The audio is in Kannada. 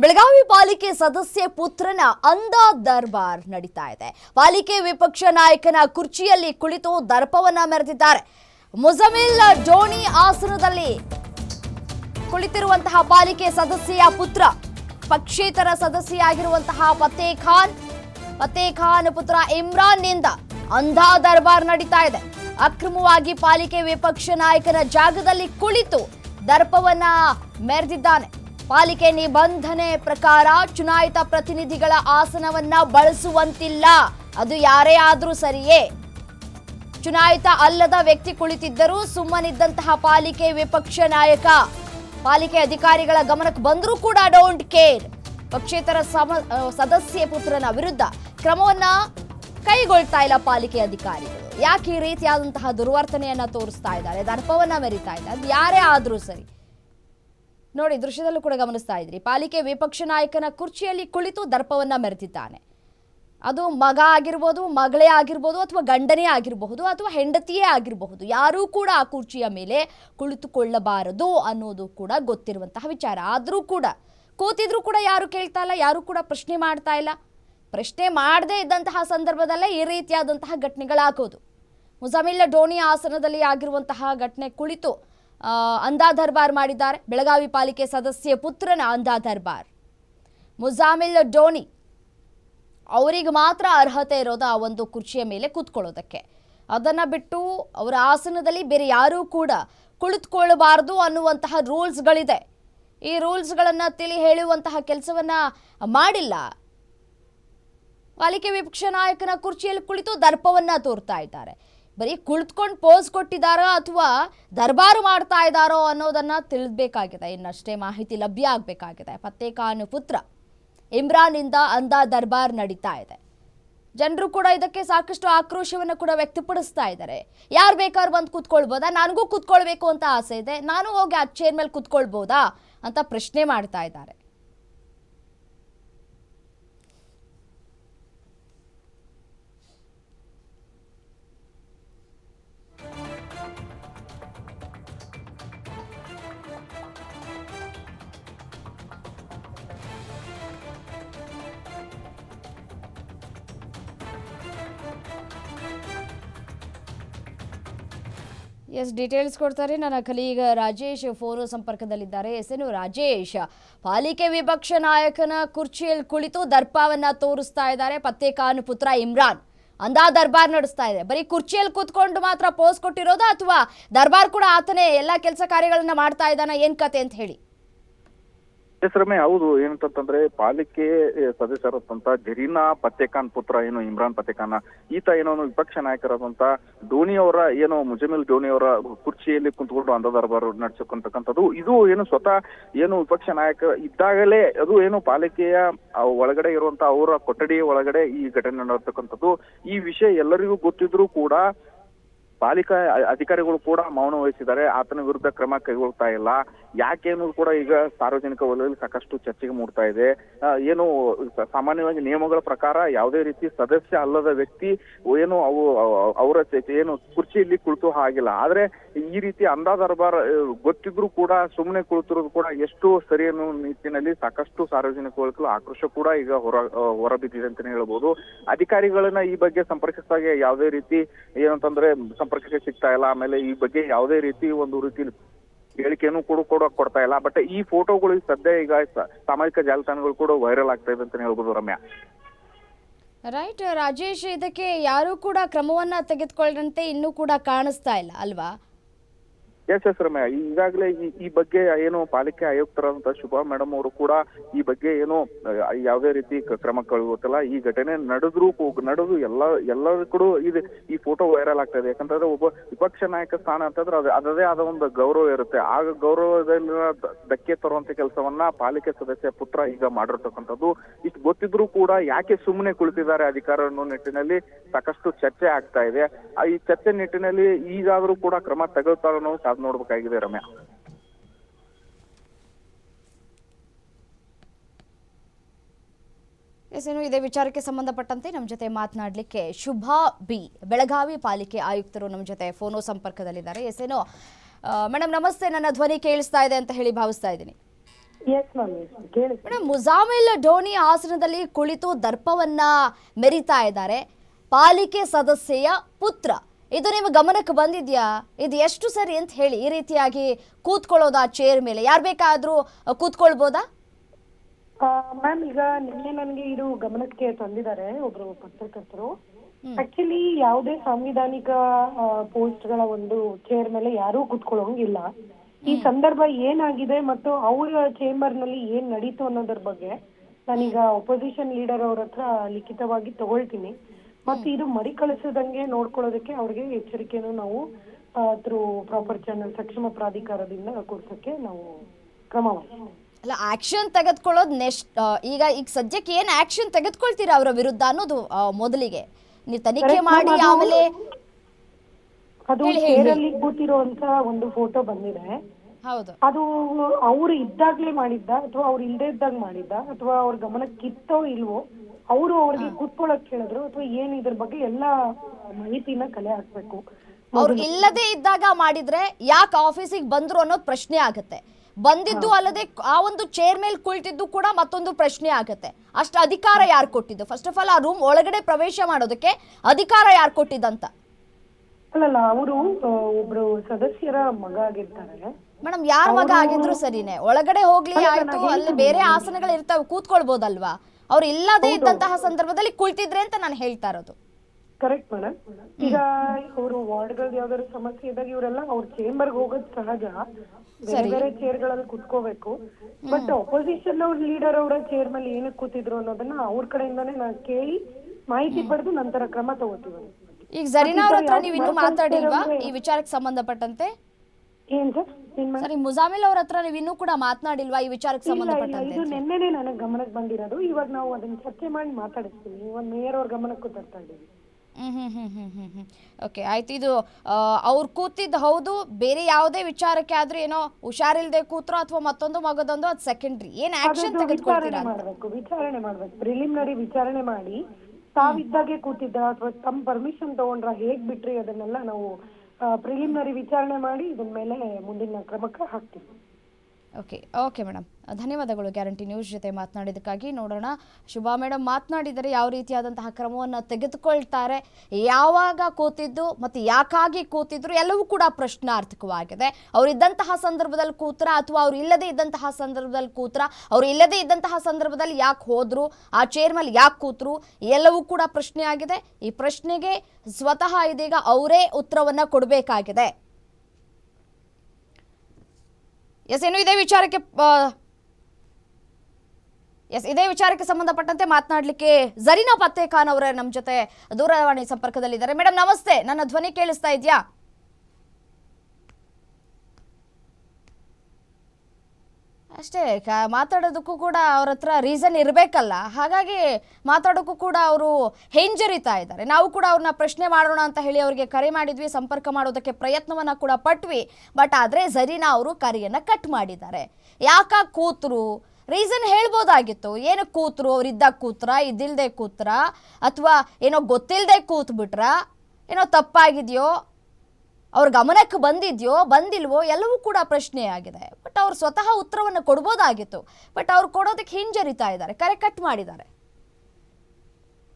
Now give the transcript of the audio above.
ಬೆಳಗಾವಿ ಪಾಲಿಕೆ ಸದಸ್ಯ ಪುತ್ರನ ಅಂದ ದರ್ಬಾರ್ ನಡೀತಾ ಇದೆ. ಪಾಲಿಕೆ ವಿಪಕ್ಷ ನಾಯಕನ ಕುರ್ಚಿಯಲ್ಲಿ ಕುಳಿತು ದರ್ಪವನ್ನ ಮೆರೆದಿದ್ದಾರೆ. ಮುಜಮಿಲ್ ಜೋಣಿ ಆಸನದಲ್ಲಿ ಕುಳಿತಿರುವಂತಹ ಪಾಲಿಕೆ ಸದಸ್ಯೆಯ ಪುತ್ರ, ಪಕ್ಷೇತರ ಸದಸ್ಯೆಯಾಗಿರುವಂತಹ ಫತೇ ಖಾನ್ ಫತೇ ಖಾನ್ ಪುತ್ರ ಇಮ್ರಾನ್ನಿಂದ ಅಂಧಾ ದರ್ಬಾರ್ ನಡೀತಾ ಇದೆ. ಅಕ್ರಮವಾಗಿ ಪಾಲಿಕೆ ವಿಪಕ್ಷ ನಾಯಕನ ಜಾಗದಲ್ಲಿ ಕುಳಿತು ದರ್ಪವನ್ನ ಮೆರೆದಿದ್ದಾನೆ. ಪಾಲಿಕೆ ನಿಬಂಧನೆ ಪ್ರಕಾರ ಚುನಾಯಿತ ಪ್ರತಿನಿಧಿಗಳ ಆಸನವನ್ನ ಬಳಸುವಂತಿಲ್ಲ. ಅದು ಯಾರೇ ಆದರೂ ಸರಿಯೇ. ಚುನಾಯಿತ ಅಲ್ಲದ ವ್ಯಕ್ತಿ ಕುಳಿತಿದ್ದರೂ ಸುಮ್ಮನಿದ್ದಂತಹ ಪಾಲಿಕೆ ವಿಪಕ್ಷ ನಾಯಕ. ಪಾಲಿಕೆ ಅಧಿಕಾರಿಗಳ ಗಮನಕ್ಕೆ ಬಂದರೂ ಕೂಡ ಡೋಂಟ್ ಕೇರ್ ಪಕ್ಷೇತರ ಸಮ ಸದಸ್ಯ ಪುತ್ರನ ವಿರುದ್ಧ ಕ್ರಮವನ್ನ ಕೈಗೊಳ್ತಾ ಇಲ್ಲ ಪಾಲಿಕೆ ಅಧಿಕಾರಿಗಳು. ಯಾಕೆ ಈ ರೀತಿಯಾದಂತಹ ದುರ್ವರ್ತನೆಯನ್ನ ತೋರಿಸ್ತಾ ಇದ್ದಾರೆ? ದರ್ಪವನ್ನ ಮೆರಿತಾ ಇದ್ದಾರೆ. ಅದು ಯಾರೇ ಆದರೂ ಸರಿ. ನೋಡಿ, ದೃಶ್ಯದಲ್ಲೂ ಕೂಡ ಗಮನಿಸ್ತಾ ಇದ್ರಿ. ಪಾಲಿಕೆ ವಿಪಕ್ಷ ನಾಯಕನ ಕುರ್ಚಿಯಲ್ಲಿ ಕುಳಿತು ದರ್ಪವನ್ನ ಮೆರೆತಿದ್ದಾನೆ. ಅದು ಮಗ ಆಗಿರ್ಬೋದು, ಮಗಳೇ ಆಗಿರ್ಬೋದು ಅಥವಾ ಗಂಡನೇ ಆಗಿರಬಹುದು ಅಥವಾ ಹೆಂಡತಿಯೇ ಆಗಿರಬಹುದು, ಯಾರೂ ಕೂಡ ಆ ಕುರ್ಚಿಯ ಮೇಲೆ ಕುಳಿತುಕೊಳ್ಳಬಾರದು ಅನ್ನೋದು ಕೂಡ ಗೊತ್ತಿರುವಂತಹ ವಿಚಾರ. ಆದರೂ ಕೂಡ ಕೂತಿದ್ರು ಕೂಡ ಯಾರು ಕೇಳ್ತಾ ಇಲ್ಲ, ಯಾರು ಕೂಡ ಪ್ರಶ್ನೆ ಮಾಡ್ತಾ ಇಲ್ಲ. ಪ್ರಶ್ನೆ ಮಾಡದೇ ಇದ್ದಂತಹ ಸಂದರ್ಭದಲ್ಲೇ ಈ ರೀತಿಯಾದಂತಹ ಘಟನೆಗಳಾಗೋದು. ಮುಜಾಮಿಲ್ಲ ಡೋಣಿ ಆಸನದಲ್ಲಿ ಆಗಿರುವಂತಹ ಘಟನೆ ಕುಳಿತು ಆ, ಅಂಧಾ ದರ್ಬಾರ್ ಮಾಡಿದ್ದಾರೆ. ಬೆಳಗಾವಿ ಪಾಲಿಕೆ ಸದಸ್ಯ ಪುತ್ರನ ಅಂದಾ ದರ್ಬಾರ್. ಮುಜಾಮಿಲ್ ಡೋನಿ ಅವರಿಗೆ ಮಾತ್ರ ಅರ್ಹತೆ ಇರೋದು ಆ ಒಂದು ಕುರ್ಚಿಯ ಮೇಲೆ ಕೂತ್ಕೊಳ್ಳೋದಕ್ಕೆ. ಅದನ್ನು ಬಿಟ್ಟು ಅವರ ಆಸನದಲ್ಲಿ ಬೇರೆ ಯಾರೂ ಕೂಡ ಕುಳಿತುಕೊಳ್ಳಬಾರದು ಅನ್ನುವಂತಹ ರೂಲ್ಸ್ಗಳಿದೆ. ಈ ರೂಲ್ಸ್ಗಳನ್ನು ತಿಳಿ ಹೇಳುವಂತಹ ಕೆಲಸವನ್ನು ಮಾಡಿಲ್ಲ. ಪಾಲಿಕೆ ವಿಪಕ್ಷ ನಾಯಕನ ಕುರ್ಚಿಯಲ್ಲಿ ಕುಳಿತು ದರ್ಪವನ್ನು ತೋರ್ತಾ ಇದ್ದಾರೆ. ಬರೀ ಕುಳಿತುಕೊಂಡು ಪೋಸ್ ಕೊಟ್ಟಿದ್ದಾರೋ ಅಥವಾ ದರ್ಬಾರು ಮಾಡ್ತಾ ಇದ್ದಾರೋ ಅನ್ನೋದನ್ನು ತಿಳಿದ್ಬೇಕಾಗಿದೆ. ಇನ್ನಷ್ಟೇ ಮಾಹಿತಿ ಲಭ್ಯ ಆಗಬೇಕಾಗಿದೆ. ಫತ್ತೇ ಖಾನ್ ಪುತ್ರ ಇಮ್ರಾನಿಂದ ಅಂದ ದರ್ಬಾರ್ ನಡೀತಾ ಇದೆ. ಜನರು ಕೂಡ ಇದಕ್ಕೆ ಸಾಕಷ್ಟು ಆಕ್ರೋಶವನ್ನು ಕೂಡ ವ್ಯಕ್ತಪಡಿಸ್ತಾ ಇದ್ದಾರೆ. ಯಾರು ಬೇಕಾದ್ರೂ ಬಂದು ಕೂತ್ಕೊಳ್ಬೋದಾ? ನನಗೂ ಕೂತ್ಕೊಳ್ಬೇಕು ಅಂತ ಆಸೆ ಇದೆ. ನಾನು ಹೋಗಿ ಆ ಚೇರ್ ಮೇಲೆ ಕೂತ್ಕೊಳ್ಬೋದಾ? ಅಂತ ಪ್ರಶ್ನೆ ಮಾಡ್ತಾ ಇದ್ದಾರೆ. ಎಸ್ ಡೀಟೇಲ್ಸ್ ಕೊಡ್ತಾರೆ. ನನ್ನ ಕಲೀಗ ರಾಜೇಶ್ ಫೋನ್ ಸಂಪರ್ಕದಲ್ಲಿದ್ದಾರೆ. ಏನು ರಾಜೇಶ್, ಪಾಲಿಕೆ ವಿಪಕ್ಷ ನಾಯಕನ ಕುರ್ಚಿಯಲ್ಲಿ ಕುಳಿತು ದರ್ಪವನ್ನ ತೋರಿಸ್ತಾ ಇದ್ದಾರೆ. ಪತ್ತೆ ಖಾನ್ ಪುತ್ರ ಇಮ್ರಾನ್. ಅಂದಾ ದರ್ಬಾರ್ ನಡೆಸ್ತಾ ಇದೆ. ಬರೀ ಕುರ್ಚಿಯಲ್ಲಿ ಕೂತ್ಕೊಂಡು ಮಾತ್ರ ಪೋಸ್ ಕೊಟ್ಟಿರೋದಾ ಅಥವಾ ದರ್ಬಾರ್ ಕೂಡ ಆತನೇ ಎಲ್ಲ ಕೆಲಸ ಕಾರ್ಯಗಳನ್ನ ಮಾಡ್ತಾ ಇದ್ದಾನ? ಏನ್ ಕತೆ ಅಂತ ಹೇಳಿ. ಹೆಸರಮೆ ಹೌದು. ಏನಂತಂತಂದ್ರೆ ಪಾಲಿಕೆ ಸದಸ್ಯರಾದಂತ ಜರೀನಾ ಪತ್ತೇಖಾನ್ ಪುತ್ರ, ಏನು ಇಮ್ರಾನ್ ಪತ್ತೇಖಾನ್ ಈತ ಏನೋ ವಿಪಕ್ಷ ನಾಯಕರಾದಂತ ಧೋನಿ ಅವರ, ಏನು ಮುಜಮಿಲ್ ಧೋನಿ ಅವರ ಕುರ್ಚಿಯಲ್ಲಿ ಕುಂತ್ಕೊಂಡು ಅಂಧ ದರ್ಬಾರ್ ನಡೆಸಕ್ಕಂತಕ್ಕಂಥದ್ದು ಇದು ಏನು ಸ್ವತಃ ಏನು ವಿಪಕ್ಷ ನಾಯಕ ಇದ್ದಾಗಲೇ ಅದು ಏನು ಪಾಲಿಕೆಯ ಒಳಗಡೆ ಇರುವಂತ ಅವರ ಕೊಠಡಿಯ ಒಳಗಡೆ ಈ ಘಟನೆ ನಡೆತಕ್ಕಂಥದ್ದು ಈ ವಿಷಯ ಎಲ್ಲರಿಗೂ ಗೊತ್ತಿದ್ರು ಕೂಡ ಪಾಲಿಕಾ ಅಧಿಕಾರಿಗಳು ಕೂಡ ಮೌನ ವಹಿಸಿದ್ದಾರೆ. ಆತನ ವಿರುದ್ಧ ಕ್ರಮ ಕೈಗೊಳ್ತಾ ಇಲ್ಲ. ಯಾಕೆ ಅನ್ನೋದು ಕೂಡ ಈಗ ಸಾರ್ವಜನಿಕ ವಲಯದಲ್ಲಿ ಸಾಕಷ್ಟು ಚರ್ಚೆಗೆ ಮೂಡ್ತಾ ಇದೆ. ಏನು ಸಾಮಾನ್ಯವಾಗಿ ನಿಯಮಗಳ ಪ್ರಕಾರ ಯಾವುದೇ ರೀತಿ ಸದಸ್ಯ ಅಲ್ಲದ ವ್ಯಕ್ತಿ ಏನು ಅವು ಅವ- ಅವರ ಏನು ಕುರ್ಚಿಯಲ್ಲಿ ಕುಳಿತು ಹಾಗಿಲ್ಲ. ಆದ್ರೆ ಈ ರೀತಿ ಅಂದಾದರ್ಬಾರ್ ಗೊತ್ತಿದ್ರು ಕೂಡ ಸುಮ್ಮನೆ ಕುಳಿತಿರೋದು ಕೂಡ ಎಷ್ಟು ಸರಿ ಅನ್ನೋ ನಿಟ್ಟಿನಲ್ಲಿ ಸಾಕಷ್ಟು ಸಾರ್ವಜನಿಕ ವಲಯಕ್ಕೂ ಆಕ್ರೋಶ ಕೂಡ ಈಗ ಹೊರ, ಹೊರಬಿದ್ದಿದೆ ಅಂತಾನೆ ಹೇಳ್ಬೋದು. ಅಧಿಕಾರಿಗಳನ್ನ ಈ ಬಗ್ಗೆ ಸಂಪರ್ಕಿಸಿದಾಗ ಯಾವುದೇ ರೀತಿ ಏನಂತಂದ್ರೆ ಸಂಪರ್ಕಕ್ಕೆ ಸಿಗ್ತಾ ಇಲ್ಲ. ಆಮೇಲೆ ಈ ಬಗ್ಗೆ ಯಾವುದೇ ರೀತಿ ಒಂದು ರೀತಿ ಹೇಳಿಕೆಯನ್ನು ಕೂಡ ಕೊಡೋಕ್ ಕೊಡ್ತಾ ಇಲ್ಲ. ಬಟ್ ಈ ಫೋಟೋಗಳು ಸದ್ಯ ಈಗ ಸಾಮಾಜಿಕ ಜಾಲತಾಣಗಳು ಕೂಡ ವೈರಲ್ ಆಗ್ತಾ ಇದೆ ಅಂತ ಹೇಳ್ಬೋದು ರಮ್ಯಾ. ರೈಟ್ ರಾಜೇಶ್, ಇದಕ್ಕೆ ಯಾರು ಕೂಡ ಕ್ರಮವನ್ನ ತೆಗೆದುಕೊಳ್ಳದಂತೆ ಇನ್ನೂ ಕೂಡ ಕಾಣಿಸ್ತಾ ಇಲ್ಲ, ಅಲ್ವಾ? ಎಸ್ ಎಸ್ ರಮ್ಯಾ, ಈಗಾಗಲೇ ಈ ಬಗ್ಗೆ ಏನು ಪಾಲಿಕೆ ಆಯುಕ್ತರಾದಂತಹ ಶುಭಾ ಮೇಡಮ್ ಅವರು ಕೂಡ ಈ ಬಗ್ಗೆ ಏನು ಯಾವುದೇ ರೀತಿ ಕ್ರಮ ಕೈಗೊಳ್ತಿಲ್ಲ ಈ ಘಟನೆ ನಡೆದ್ರು ನಡೆದು ಎಲ್ಲ ಎಲ್ಲರೂ ಕೂಡ ಇದು, ಈ ಫೋಟೋ ವೈರಲ್ ಆಗ್ತಾ ಇದೆ. ಯಾಕಂತಂದ್ರೆ ಒಬ್ಬ ವಿಪಕ್ಷ ನಾಯಕ ಸ್ಥಾನ ಅಂತಂದ್ರೆ ಅದು, ಅದದೇ ಆದ ಒಂದು ಗೌರವ ಇರುತ್ತೆ. ಆ ಗೌರವದಲ್ಲಿ ಧಕ್ಕೆ ತರುವಂತ ಕೆಲಸವನ್ನ ಪಾಲಿಕೆ ಸದಸ್ಯ ಪುತ್ರ ಈಗ ಮಾಡಿರ್ತಕ್ಕಂಥದ್ದು. ಇಷ್ಟು ಗೊತ್ತಿದ್ರು ಕೂಡ ಯಾಕೆ ಸುಮ್ಮನೆ ಕುಳಿತಿದ್ದಾರೆ ಅಧಿಕಾರ ಅನ್ನೋ ನಿಟ್ಟಿನಲ್ಲಿ ಸಾಕಷ್ಟು ಚರ್ಚೆ ಆಗ್ತಾ ಇದೆ. ಈ ಚರ್ಚೆ ನಿಟ್ಟಿನಲ್ಲಿ ಈಗಾದ್ರೂ ಕೂಡ ಕ್ರಮ ತೆಗೆದುತ್ತಾರೆ ಅನ್ನೋ ನೋಡ್ಬೇಕಾಗಿದೆ ರಮ್ಯಾ. ಎಸ್ ಏನು ಇದೇ ವಿಚಾರಕ್ಕೆ ಸಂಬಂಧಪಟ್ಟಂತೆ ನಮ್ಮ ಜೊತೆ ಮಾತನಾಡಲಿಕ್ಕೆ ಶುಭಾ ಬಿ ಬೆಳಗಾವಿ ಪಾಲಿಕೆ ಆಯುಕ್ತರು ನಮ್ಮ ಜೊತೆ ಫೋನೋ ಸಂಪರ್ಕದಲ್ಲಿದ್ದಾರೆ. ಎಸ್ ಏನು ಮೇಡಮ್ ನಮಸ್ತೆ ನನ್ನ ಧ್ವನಿ ಕೇಳಿಸ್ತಾ ಇದೆ ಅಂತ ಹೇಳಿ ಭಾವಿಸ್ತಾ ಇದ್ದೀನಿ. ಮೇಡಮ್ ಮುಜಾಮಿಲ್ ಧೋನಿ ಆಸನದಲ್ಲಿ ಕುಳಿತು ದರ್ಪವನ್ನ ಮೆರಿತಾ ಇದ್ದಾರೆ. ಪಾಲಿಕೆ ಸದಸ್ಯೆಯ ಪುತ್ರ. ಇದು ನಿಮ್ಮ ಗಮನಕ್ಕೆ ಬಂದಿದ್ಯಾ? ಇದು ಎಷ್ಟು ಸರಿ ಅಂತ ಹೇಳಿ ಈ ರೀತಿಯಾಗಿ ಕೂತ್ಕೊಳ್ಳೋದಾ ಚೇರ್ ಮೇಲೆ? ಯಾರು ಬೇಕಾದ್ರೂ ಕೂತ್ಕೊಳ್ಬೋದಾ? ಮ್ಯಾಮ್ ಈಗ ನಿನ್ನೆ ನನಗೆ ಇದು ಗಮನಕ್ಕೆ ತಂದಿದ್ದಾರೆ ಒಬ್ರು ಪತ್ರಕರ್ತರು. ಆಕ್ಚುಲಿ ಯಾವುದೇ ಸಾಂವಿಧಾನಿಕ ಪೋಸ್ಟ್ಗಳ ಒಂದು ಚೇರ್ ಮೇಲೆ ಯಾರೂ ಕೂತ್ಕೊಳ್ಳೋಂಗಿಲ್ಲ. ಈ ಸಂದರ್ಭ ಏನಾಗಿದೆ ಮತ್ತು ಅವರ ಚೇಂಬರ್ನಲ್ಲಿ ಏನ್ ನಡೀತು ಅನ್ನೋದ್ರ ಬಗ್ಗೆ ನಾನೀಗ ಒಪೋಸಿಷನ್ ಲೀಡರ್ ಅವ್ರ ಹತ್ರ ಲಿಖಿತವಾಗಿ ತಗೊಳ್ತೀನಿ. ಮತ್ತೆ ಇದು ಮರಿಕಳಿಸದಂಗೆ ನೋಡ್ಕೊಳ್ಳೋದಕ್ಕೆ ಅವ್ರಿಗೆ ಎಚ್ಚರಿಕೆಯನ್ನು ನಾವು ಥ್ರೂ ಪ್ರಾಪರ್ ಚಾನಲ್ ಸಕ್ಷಮ ಪ್ರಾಧಿಕಾರದಿಂದ ಕೊಡ್ಸಕ್ಕೆ ನಾವು ಕ್ರಮ ವಹಿಸ್ತೀವಿ ಅಲ್ಲ ಆಕ್ಷನ್ ತೆಗೆದುಕೊಳ್ಳೋದು ನೆಕ್ಸ್ಟ್ ಈಗ ಈಗ ಸದ್ಯಕ್ಕೆ ಏನು ಆಕ್ಷನ್ ತೆಗೆದುಕೊಳ್ತೀರಾ ಅವರ ವಿರುದ್ಧ ಅನ್ನೋದು ಮೊದಲಿಗೆ? ನೀವು ತನಿಖೆ ಮಾಡಿ ಆಮೇಲೆ ಅದು. ಚೇರಲ್ಲಿ ಕೂತಿರುವಂತ ಒಂದು ಫೋಟೋ ಬಂದಿದೆ. ಹೌದು. ಅದು ಅವ್ರು ಇದ್ದಾಗ್ಲೇ ಮಾಡಿದ್ದ ಅಥವಾ ಅವ್ರು ಇಲ್ದೇ ಇದ್ದಾಗ ಮಾಡಿದ್ದ ಅಥವಾ ಅವ್ರ ಗಮನಕ್ಕಿತ್ತೋ ಇಲ್ವೋ ಅವರು ಅವ್ರಿಗೆ ಕೂತ್ಕೊಳ್ಳಕ್ ಹೇಳಿದ್ರು ಅಥವಾ ಏನ್ ಇದ್ರ ಬಗ್ಗೆ ಎಲ್ಲಾ ಮಾಹಿತಿನ ಕಲೆ ಹಾಕ್ಬೇಕು? ಅವ್ರು ಇಲ್ಲದೆ ಇದ್ದಾಗ ಮಾಡಿದ್ರೆ ಯಾಕೆ ಆಫೀಸಿಗೆ ಬಂದ್ರು ಅನ್ನೋದು ಪ್ರಶ್ನೆ ಆಗುತ್ತೆ. ಬಂದಿದ್ದು ಅಲ್ಲದೆ ಆ ಒಂದು ಚೇರ್ ಮೇಲೆ ಕುಳಿತಿದ್ದು ಕೂಡ ಮತ್ತೊಂದು ಪ್ರಶ್ನೆ ಆಗುತ್ತೆ. ಅಷ್ಟು ಅಧಿಕಾರ ಯಾರು ಕೊಟ್ಟಿದ್ದು? ಫಸ್ಟ್ ಆಫ್ ಆಲ್ ಆ ರೂಮ್ ಒಳಗಡೆ ಪ್ರವೇಶ ಮಾಡೋದಕ್ಕೆ ಅಧಿಕಾರ ಯಾರು ಕೊಟ್ಟಿದ್ದಂತ? ಅಲ್ಲಲ್ಲ ಅವರು ಒಬ್ರು ಸದಸ್ಯರ ಮಗ ಆಗಿರ್ತಾರೆ. ಮೇಡಮ್ ಯಾರ ಮಗ ಆಗಿದ್ರು ಸರಿನೇ? ಒಳಗಡೆ ಹೋಗ್ಲಿ ಆಯ್ತು ಅಲ್ಲಿ ಬೇರೆ ಆಸನಗಳು ಇರ್ತಾವೆ ಕೂತ್ಕೊಳ್ಬೋದಲ್ವಾ? ಅವ್ರು ಇಲ್ಲದೆ ಇದ್ದಂತಹ ಸಂದರ್ಭದಲ್ಲಿ ಕುಳಿತಿದ್ರೆ ಅಂತ ನಾನು ಹೇಳ್ತಾ ಇರೋದು. ಕರೆಕ್ಟ್ ಮೇಡಮ್ ಈಗ ಅವರು ವಾರ್ಡ್ಗಳ್ ಯಾವ್ದಾದ್ರು ಸಮಸ್ಯೆ ಇದ್ದಾಗ ಇವರೆಲ್ಲ ಅವ್ರ ಚೇಂಬರ್ಗೆ ಹೋಗೋದ್ ಸಹಜ. ಬೇರೆ ಬೇರೆ ಚೇರ್ಗಳಲ್ಲಿ ಕುತ್ಕೋಬೇಕು ಬಟ್ ಅಪೋಸಿಷನ್ ಅವ್ರ ಲೀಡರ್ ಅವರ ಚೇರ್ ಮೇಲೆ ಏನಕ್ಕೆ ಕೂತಿದ್ರು ಅನ್ನೋದನ್ನ ಅವ್ರ ಕಡೆಯಿಂದಾನೇ ನಾವು ಕೇಳಿ ಮಾಹಿತಿ ಪಡೆದು ನಂತರ ಕ್ರಮ ತಗೋತೀವಿ. ಈಗ ಜರೀನಾ ಅವ್ರ ಹತ್ರ ನೀವು ಇನ್ನೂ ಮಾತಾಡಿಲ್ವಾ? ಈ ವಿಚಾರಕ್ಕೆ ಸಂಬಂಧಪಟ್ಟಂತೆ? ಏನ್ ಸರ್? ಮುಜಾಮಿಲ್ ಅವ್ರ ಹತ್ರ ನೀವು ಇನ್ನೂ ಕೂಡ ಮಾತನಾಡಿಲ್ವಾ ಈ ವಿಚಾರಕ್ಕೆ ಸಂಬಂಧಪಟ್ಟಂತೆ ಇದು ನಿನ್ನೆನೆ ನನಗೆ ಗಮನಕ್ಕೆ ಬಂದಿರೋದು. ಇವಾಗ ನಾವು ಅದನ್ನ ಚರ್ಚೆ ಮಾಡಿ ಮಾತಾಡಿಸ್ತೀವಿ. ಒಂದ್ ಮೇಯರ್ ಅವ್ರ ಗಮನಕ್ಕೂ ತರ್ತಾ ಇದ್ದೀವಿ. ಓಕೆ ಆಯ್ತು. ಇದು ಅವ್ರು ಕೂತಿದ್ದು ಹೌದು ಬೇರೆ ಯಾವುದೇ ವಿಚಾರಕ್ಕೆ ಆದ್ರೂ ಏನೋ ಹುಷಾರಿಲ್ದೆ ಕೂತ್ರೋ ಅಥವಾ ಮತ್ತೊಂದು ಮಗದೊಂದು ಅದು ಸೆಕೆಂಡ್ರಿ ಏನ್ ಆಕ್ಷನ್ ತೆಗೆದುಕೊಳ್ತೀರಾ ವಿಚಾರಣೆ ಮಾಡ್ಬೇಕು ವಿಚಾರಣೆ ಮಾಡ್ಬೇಕು. ಪ್ರಿಲಿಮಿನರಿ ವಿಚಾರಣೆ ಮಾಡಿ ತಾವಿದ್ದಾಗೆ ಕೂತಿದ್ದ ಅಥವಾ ತಮ್ಮ ಪರ್ಮಿಷನ್ ತಗೊಂಡ್ರ ಹೇಗ್ ಬಿಟ್ರಿ ಅದನ್ನೆಲ್ಲ ನಾವು ಪ್ರಿಲಿಮಿನರಿ ವಿಚಾರಣೆ ಮಾಡಿ ಇದನ್ ಮೇಲೆ ಮುಂದಿನ ಕ್ರಮಕ್ಕೆ ಹಾಕ್ತೀವಿ. ಓಕೆ ಓಕೆ ಮೇಡಮ್ ಧನ್ಯವಾದಗಳು, ಗ್ಯಾರಂಟಿ ನ್ಯೂಸ್ ಜೊತೆ ಮಾತನಾಡಿದ್ದಕ್ಕಾಗಿ. ನೋಡೋಣ. ಶುಭಾ, ಮೇಡಮ್. ಮಾತನಾಡಿದರೆ ಯಾವ ರೀತಿಯಾದಂತಹ ಕ್ರಮವನ್ನು ತೆಗೆದುಕೊಳ್ತಾರೆ? ಯಾವಾಗ ಕೂತಿದ್ದು ಮತ್ತು ಯಾಕಾಗಿ ಕೂತಿದ್ರು ಎಲ್ಲವೂ ಕೂಡ ಪ್ರಶ್ನಾರ್ಥಕವಾಗಿದೆ. ಅವರಿದ್ದಂತಹ ಸಂದರ್ಭದಲ್ಲಿ ಕೂತ್ರ ಅಥವಾ ಅವ್ರು ಇಲ್ಲದೇ ಇದ್ದಂತಹ ಸಂದರ್ಭದಲ್ಲಿ ಕೂತ್ರ, ಅವ್ರು ಇಲ್ಲದೇ ಇದ್ದಂತಹ ಸಂದರ್ಭದಲ್ಲಿ ಯಾಕೆ ಹೋದ್ರು, ಆ ಚೇರ್ ಮೇಲೆ ಯಾಕೆ ಕೂತ್ರು, ಎಲ್ಲವೂ ಕೂಡ ಪ್ರಶ್ನೆ ಆಗಿದೆ ಈ ಪ್ರಶ್ನೆಗೆ ಸ್ವತಃ ಇದೀಗ ಅವರೇ ಉತ್ತರವನ್ನು ಕೊಡಬೇಕಾಗಿದೆ. ಎಸ್ ಏನು ಇದೇ ವಿಚಾರಕ್ಕೆ ಎಸ್, ಇದೇ ವಿಚಾರಕ್ಕೆ ಸಂಬಂಧಪಟ್ಟಂತೆ ಮಾತನಾಡಲಿಕ್ಕೆ ಜರೀನಾ ಪತ್ತೆ ಖಾನ್ ಅವರೇ ನಮ್ಮ ಜೊತೆ ದೂರವಾಣಿ ಸಂಪರ್ಕದಲ್ಲಿದ್ದಾರೆ. ಮೇಡಮ್ ನಮಸ್ತೆ. ನನ್ನ ಧ್ವನಿ ಕೇಳಿಸ್ತಾ ಇದೆಯಾ? ಅಷ್ಟೇ, ಕ, ಮಾತಾಡೋದಕ್ಕೂ ಕೂಡ ಅವ್ರ ಹತ್ರ ರೀಸನ್ ಇರಬೇಕಲ್ಲ. ಹಾಗಾಗಿ ಮಾತಾಡೋಕ್ಕೂ ಕೂಡ ಅವರು ಹಿಂಜರಿತಾ ಇದ್ದಾರೆ. ನಾವು ಕೂಡ ಅವ್ರನ್ನ ಪ್ರಶ್ನೆ ಮಾಡೋಣ ಅಂತ ಹೇಳಿ ಅವರಿಗೆ ಕರೆ ಮಾಡಿದ್ವಿ, ಸಂಪರ್ಕ ಮಾಡೋದಕ್ಕೆ ಪ್ರಯತ್ನವನ್ನು ಕೂಡ ಪಟ್ವಿ. ಬಟ್ ಆದರೆ ಜರೀನಾ ಅವರು ಕರೆಯನ್ನು ಕಟ್ ಮಾಡಿದ್ದಾರೆ. ಯಾಕ ಕೂತರು? ರೀಸನ್ ಹೇಳ್ಬೋದಾಗಿತ್ತು. ಏನು ಕೂತರು? ಅವ್ರು ಇದ್ದಾಗ ಕೂತ್ರ ಇದ್ದಿಲ್ದೆ ಕೂತ್ರ, ಅಥವಾ ಏನೋ ಗೊತ್ತಿಲ್ಲದೆ ಕೂತ್ಬಿಟ್ರ? ಏನೋ ತಪ್ಪಾಗಿದೆಯೋ? ಅವ್ರ ಗಮನಕ್ಕೆ ಬಂದಿದ್ಯೋ, ಬಂದಿಲ್ವೋ, ಎಲ್ಲವೂ ಕೂಡ ಪ್ರಶ್ನೆ ಆಗಿದೆ ಬಟ್ ಅವ್ರು ಸ್ವತಃ ಉತ್ತರವನ್ನು ಕೊಡ್ಬೋದಾಗಿತ್ತು. ಬಟ್ ಅವ್ರು ಕೊಡೋದಕ್ಕೆ ಹಿಂಜರಿತಾ ಇದ್ದಾರೆ, ಕರೆ ಕಟ್ ಮಾಡಿದ್ದಾರೆ.